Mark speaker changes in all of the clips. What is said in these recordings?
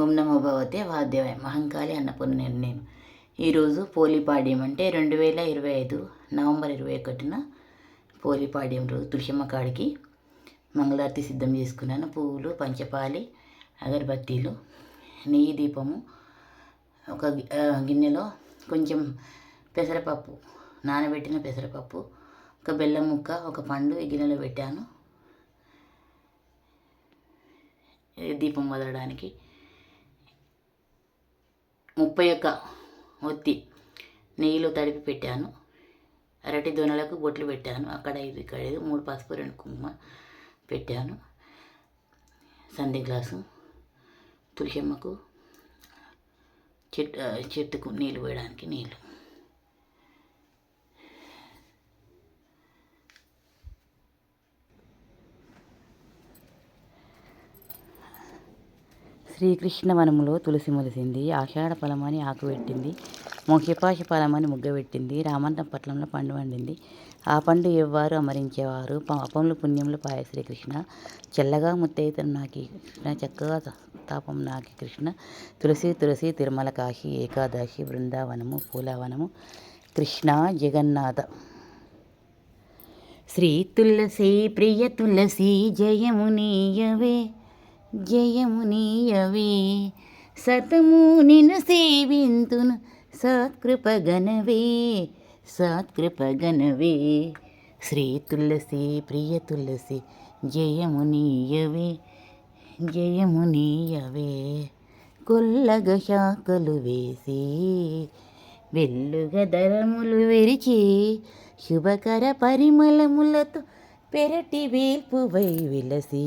Speaker 1: ఓం నమో భగవతే వాద్యవాయ మహంకాళి అన్నపూర్ణ నేను ఈరోజు పోలిపాడ్యం అంటే రెండు వేల ఇరవై ఐదు నవంబర్ ఇరవై ఒకటిన పోలిపాడ్యం రోజు తులసిమ్మ కాడికి మంగళారతి సిద్ధం చేసుకున్నాను. పువ్వులు పంచపాలి అగరబత్తీలు నెయ్యి దీపము ఒక గిన్నెలో కొంచెం పెసరపప్పు నానబెట్టిన పెసరపప్పు ఒక బెల్లం ముక్క ఒక పండు ఈ గిన్నెలో పెట్టాను. దీపం వదలడానికి ముప్పై ఒక్క ఒత్తి నెయ్యిలో తడిపి పెట్టాను. అరటి దొనలకు బొట్లు పెట్టాను. అక్కడ ఇది ఇక్కడ ఇది మూడు పసుపు రెండు కుంకుమ పెట్టాను. సంధి గ్లాసు తులసమ్మకు చెట్టు చెట్టుకు నీళ్ళు పోయడానికి నీళ్ళు శ్రీకృష్ణ వనములో తులసి మొలిసింది. ఆషాఢ ఫలమని ఆకు పెట్టింది. మోక్షపాశ ఫలమని ముగ్గ పెట్టింది. రామంతం పట్లంలో పండు వండింది. ఆ పండు ఎవ్వారు అమరించేవారు. పాపములు పుణ్యములు పాయ శ్రీకృష్ణ. చల్లగా ముత్తైతను నాకి కృష్ణ చక్కగా తాపం నాకి కృష్ణ. తులసి తులసి తిరుమల కాశి ఏకాదశి బృందావనము పూలవనము. కృష్ణ జగన్నాథ. శ్రీ తులసి ప్రియ తులసి జయము నీయవే సతము నిన్ను సేవింతును సత్కృపగనవే. సత్కృపగనవే. శ్రీ తులసి ప్రియ తులసి జయమునీయవే. జయమునీయవే. కొల్లగ శాఖలు వేసి వెల్లుగ దరములు విరిచి శుభకర పరిమళములతో పెరటి వేల్పువై విలసి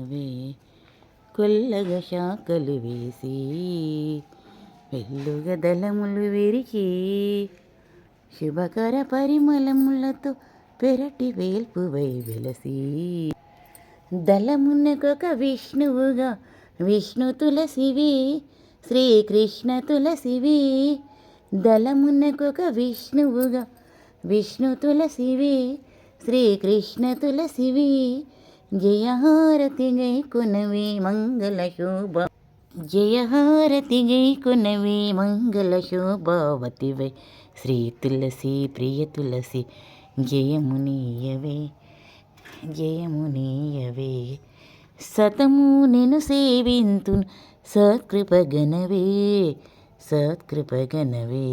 Speaker 1: కొల్లగ శాఖలు వేసి వెల్లుగ దళములు విరిచి శుభకర పరిమళములతో పెరటి వేల్పువై వెలసి. దళమునకొక విష్ణువుగా విష్ణు తులసివి శ్రీకృష్ణ తులసివి. దళమునకొక విష్ణువుగా విష్ణు తులసివి శ్రీకృష్ణ తులసివి. జయహారతి గై కునవి మంగళ శోభ జయహారతి కునవే కునవి మంగళ శోభావతి వై శ్రీ తులసి ప్రియ తులసి జయమునీయవే జయమునీయవే. సతము నేను సేవింతు సత్కృపగనవే సత్కృపగనవే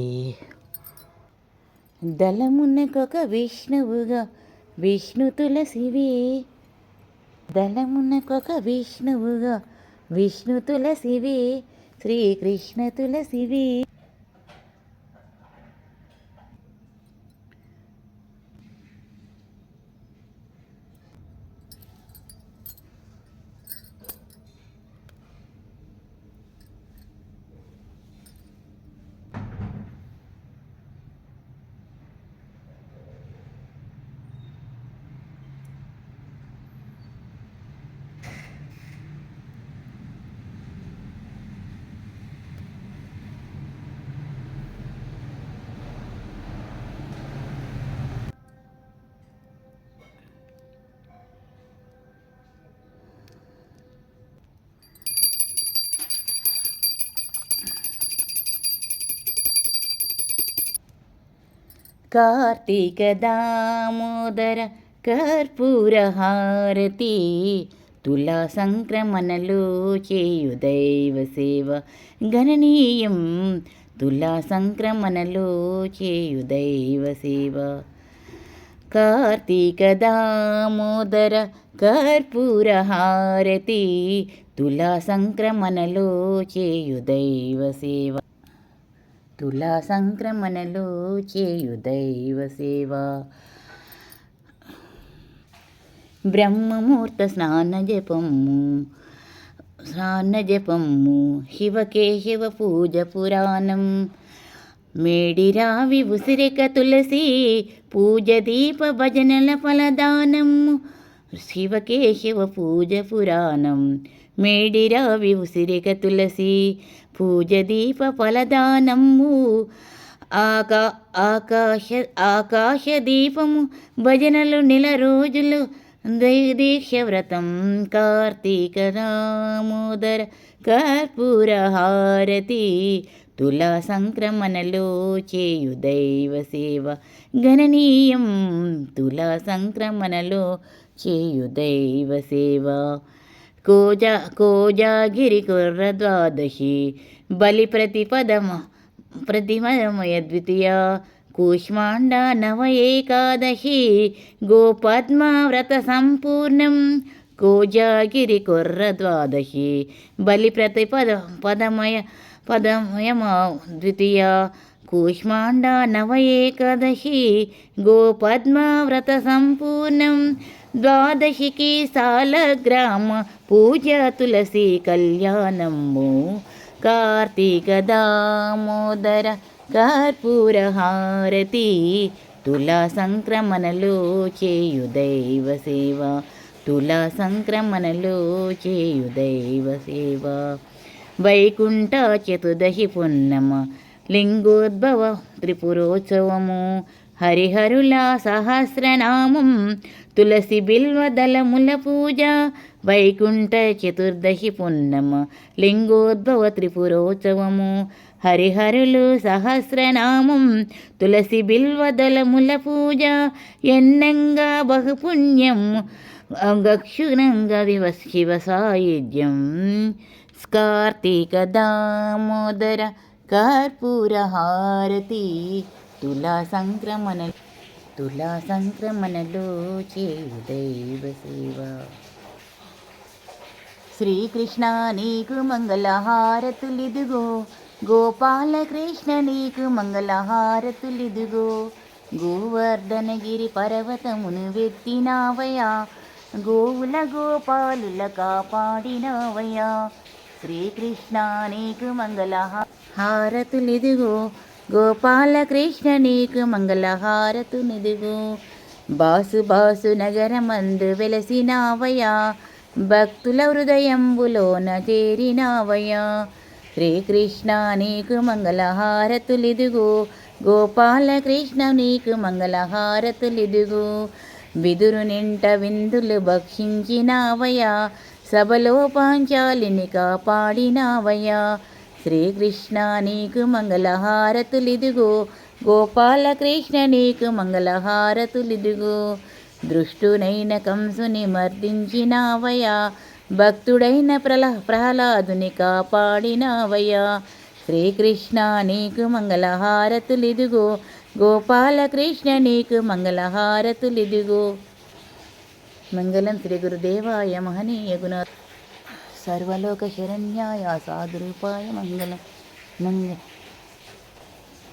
Speaker 1: దళమునకొక విష్ణువుగా విష్ణు తులసివే. దళమునకొక విష్ణువుగా. విష్ణు తులసివి శ్రీకృష్ణ తులసివి. కార్తీక దామోదర కర్పూర హారతి తులా సంక్రమణలో చేయు దైవ సేవ గణనీయం. తులా సంక్రమణలో చేయు దైవ సేవ కార్తీక దామోదర కర్పూర హారతి తులా సంక్రమణలో చేయు దైవ సేవ తులా సంక్రమణలో చేయు దైవ సేవ. బ్రహ్మముహూర్త స్నాన జపము స్నాన జపము శివకేశవ పూజ పురాణం. మేడిరావి ఉసిరిక తులసి పూజ దీప భజనల ఫలదానం. శివకేశవ పూజ పురాణం. మేడిరావి ఉసిరిక తులసి పూజ దీప ఫలదానము ఆకా ఆకాశ ఆకాశ దీపము భజనలు నెల రోజులు దీక్ష వ్రతం కార్తీక దామోదర కర్పూర హారతి తులా సంక్రమణలో చేయు దైవ సేవ గణనీయం తులా సంక్రమణలో చేయు దైవ సేవ. కోజా కోజాగిరి కుర్ర ద్వాదశి బలి ప్రతిపదమ ప్రతిమయ ద్వితీయ కూష్మాండ నవ ఏకాదశి గోపద్మావ్రత సంపూర్ణం కోజాగిరి కుర్ర ద్వాదశి బలి ప్రతిపద పదమయ పదమయమ ద్వితీయ కూష్మాండ నవ ఏకాదశి గోపద్మావ్రత సంపూర్ణం ద్వాదశికి సాలగ్రామ పూజ తులసి కళ్యాణము. కార్తీక దామోదర కర్పూర హారతి. తులా సంక్రమణలో చేయు దైవ సేవ. తులా సంక్రమణలో చేయు దైవ సేవ. వైకుంఠ చతుర్దశి పున్నమ లింగోద్భవ త్రిపురోత్సవము. హరిహరుల సహస్రనామం తులసి బిల్వదళముల పూజ వైకుంఠ చతుర్దశి పున్నమ లింగోద్భవ త్రిపురోత్సవము. హరిహరులు సహస్రనామం తులసి బిల్వదళముల పూజ ఎన్నంగా బహుపుణ్యం గక్షుణంగా వివ శివ సాయుధ్యం కార్తీక దామోదర కర్పూర హారతి. తులా సంక్రమణ తులా సంక్రమణలో చేయు దైవ సేవ. శ్రీకృష్ణ నీకు మంగళహారతులిదుగో. గోపాలకృష్ణ నీకు మంగళహారతులిదుగో. గోవర్ధనగిరి పర్వతమును వెత్తినావయా గోవుల గోపాలుల కాపాడినావయా శ్రీకృష్ణ నీకు మంగళహారతులిదుగో. గోపాలకృష్ణ నీకు మంగళహారతు నిదుగు. బాసు బాసు నగరమందు వెలసినావయా భక్తుల హృదయంబులోన చేరినావయా శ్రీకృష్ణ నీకు మంగళహారతులిదుగు గోపాలకృష్ణ నీకు మంగళహారతులిదుగు విదురు నింట విందులు భక్షించినావయా సభలో పాంచాలిని కాపాడినావయా శ్రీకృష్ణ నీకు మంగళహారతులిదుగో. గోపాలకృష్ణ నీకు మంగళహారతులిదుగో. దృష్టునైన కంసుని మర్దించినావయా భక్తుడైన ప్రల ప్రహ్లాదుని కాపాడినావయ్యా. శ్రీకృష్ణ నీకు మంగళహారతులిదుగో. గోపాలకృష్ణ నీకు మంగళహారతులిదుగో. మంగళం శ్రీ గురుదేవాయ మహనీయ గుణ సర్వలోక హిరణ్యాయ సాధురూపాయ మంగళం మంగ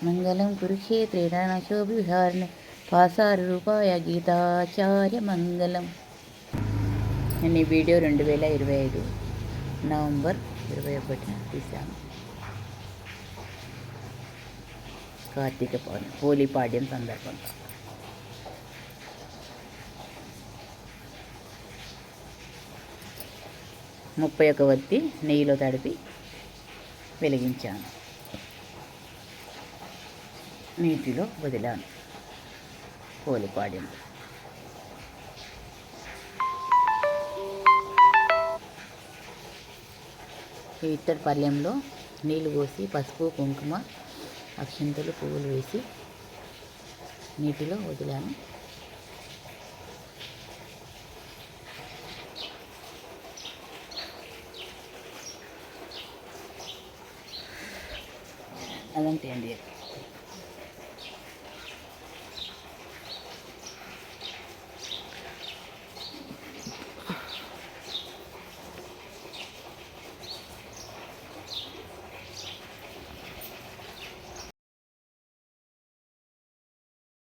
Speaker 1: మంగళం కురుక్షేత్రే రణశోభిహారణ పాసారు రూపాయ గీతాచార్య మంగళం నేను ఈ వీడియో రెండు వేల ఇరవై ఐదు నవంబర్ ఇరవై ఒకటిన తీశాను కార్తీక పౌర్ణమి హోలీ పాడ్యం సందర్భంగా ముప్పై ఒక వత్తి నెయ్యిలో తడిపి వెలిగించాను. నీటిలో వదిలాను కోలిపాడింది పాడ్యం ఈ ఇత్తడి పళ్ళెంలో నీళ్ళు పోసి పసుపు కుంకుమ అక్షింతలు పువ్వులు వేసి నీటిలో వదిలాను. alam tayo